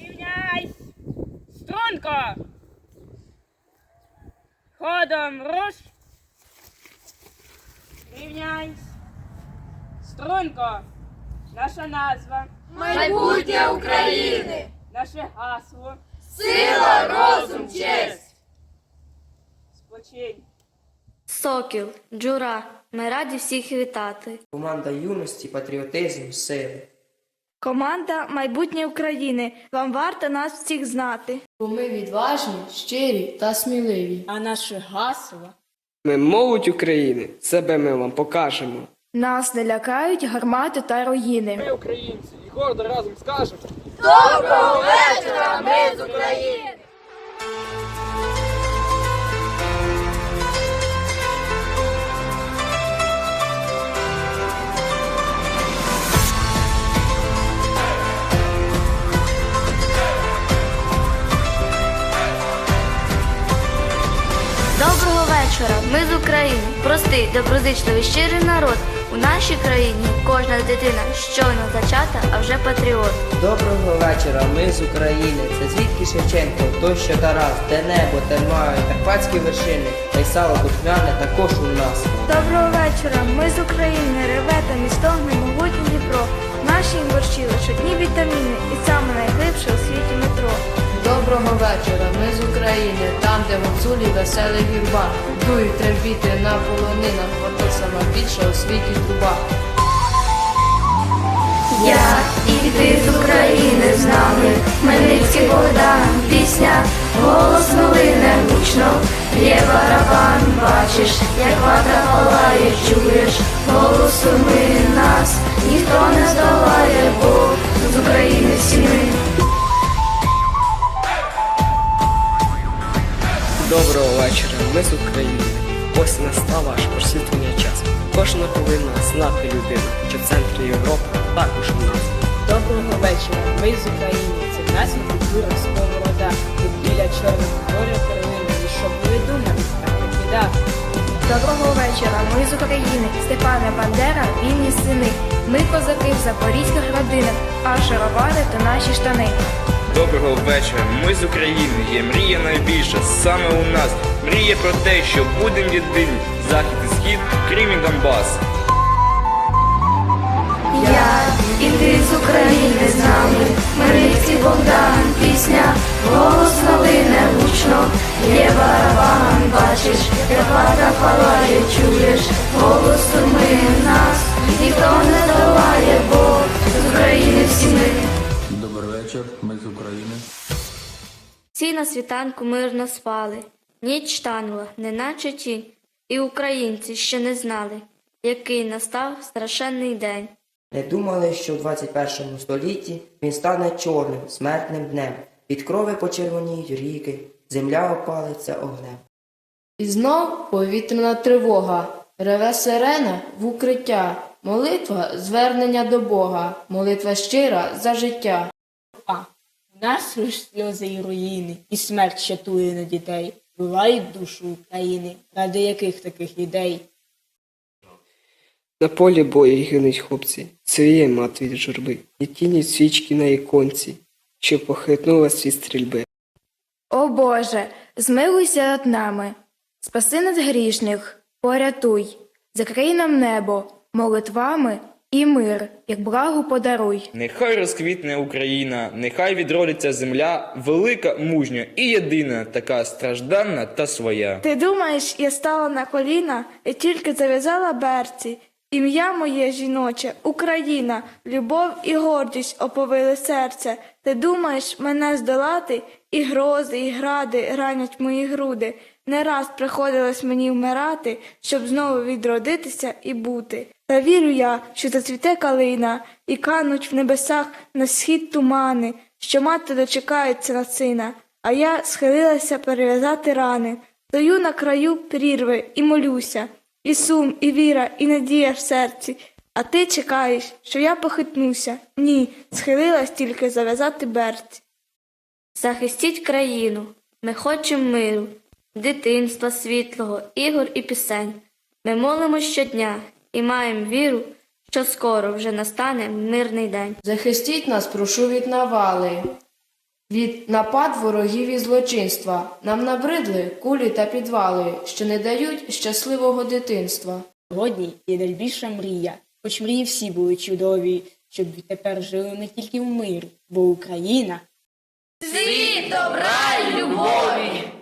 Рівняйсь, струнко. Ходом руш. Рівняйсь. Струнко. Наша назва, Майбутнє України! наше гасло. Сила, розум, честь! Спочинь. Сокіл, Джура, ми раді всіх вітати. Команда юності, патріотизм, сили. Команда майбутнє України. Вам варто нас всіх знати. Бо ми відважні, щирі та сміливі. А наше гасло. Ми молодь України, себе ми вам покажемо. Нас не лякають гармати та руїни. Ми українці і гордо разом скажемо. Доброго вечора! Ми з України! Доброго вечора! Ми з України. Простий, доброзичливий, щирий народ. У нашій країні кожна дитина щойно зачата, а вже патріот. Доброго вечора, ми з України. Це звідки Шевченко, той, що Тарас, де небо, те має, карпатські вершини, та й сало духмяне також у нас. Доброго вечора. Ми з України. Реве та містогне могутнє Дніпро. Наші борщі лише дні вітаміни і саме найглибше у світі метро. Доброго вечора, ми з України, де Гуцулі веселий гірба. Дують трембіти на полонинах, ото сама більша у світі труба. Я і ти з України з нами, Хмельницький Богдан, пісня, голос новине гучно, є барабан, бачиш, як вата палає, чуєш, голосу ми нас, ніхто не здолає, бо з України всі. Доброго вечора, ми з України. Ось настав ваш просвітлення час. Кожна повинна знати людина, що в центрі Європи також у нас. Доброго вечора. Ми з України. Це наша культура сковорода. Тут біля чорного моря перлини. І щоб ви думали, так біда. Доброго вечора. Ми з України. Степана Бандера, вільні сини. Ми козаки в запорізьких родинах, а шаровари то наші штани. Доброго вечора, ми з України. Є мрія найбільша саме у нас. Мрія про те, що будем єдині. Захід і схід, Крим і Донбас. Я і ти з України з нами, Хмельницький Богдан, пісня, голос новине гучно, є барабан, бачиш, вата палає, чуєш, голосу ми нас, ніхто не здолає, бо з України всі ми. Вечір, ми з України. Всі на світанку мирно спали, ніч танула, неначе тінь, і українці ще не знали, який настав страшенний день. Не думали, що в 21 столітті він стане чорним, смертним днем. Від крови почервоніють ріки, земля опалиться огнем. І знов повітряна тривога, реве сирена в укриття, молитва звернення до Бога, молитва щира за життя. Нас лиш сльози і руїни, і смерть щатує на дітей. Бувають душу України, ради яких таких ідей. На полі бою гинуть хлопці, цвіє мат від журби, і тіні свічки на іконці, що похитнулась від стрільби. О Боже, змилуйся над нами, спаси нас грішних, порятуй, закрий нам небо молитвами і мир, як благу подаруй. Нехай розквітне Україна, нехай відродиться земля, велика, мужня і єдина, така стражданна та своя. Ти думаєш, я стала на коліна і тільки зав'язала берці. Ім'я моє жіноче, Україна, любов і гордість оповили серце. Ти думаєш мене здолати, і грози, і гради ранять мої груди. Не раз приходилось мені вмирати, щоб знову відродитися і бути. Та вірю я, що зацвіте калина, і кануть в небесах на схід тумани, що мати дочекається на сина, а я схилилася перев'язати рани. Стою на краю прірви і молюся, і сум, і віра, і надія в серці. А ти чекаєш, що я похитнуся. Ні, схилилась тільки зав'язати берці. Захистіть країну, ми хочемо миру, дитинства світлого, ігор і пісень. Ми молимо щодня і маємо віру, що скоро вже настане мирний день. Захистіть нас, прошу від навали, від напад ворогів і злочинства. Нам набридли кулі та підвали, що не дають щасливого дитинства. Сьогодні є найбільша мрія, хоч мрії всі були чудові, щоб тепер жили ми тільки в мирі, бо Україна Світ добра й любові.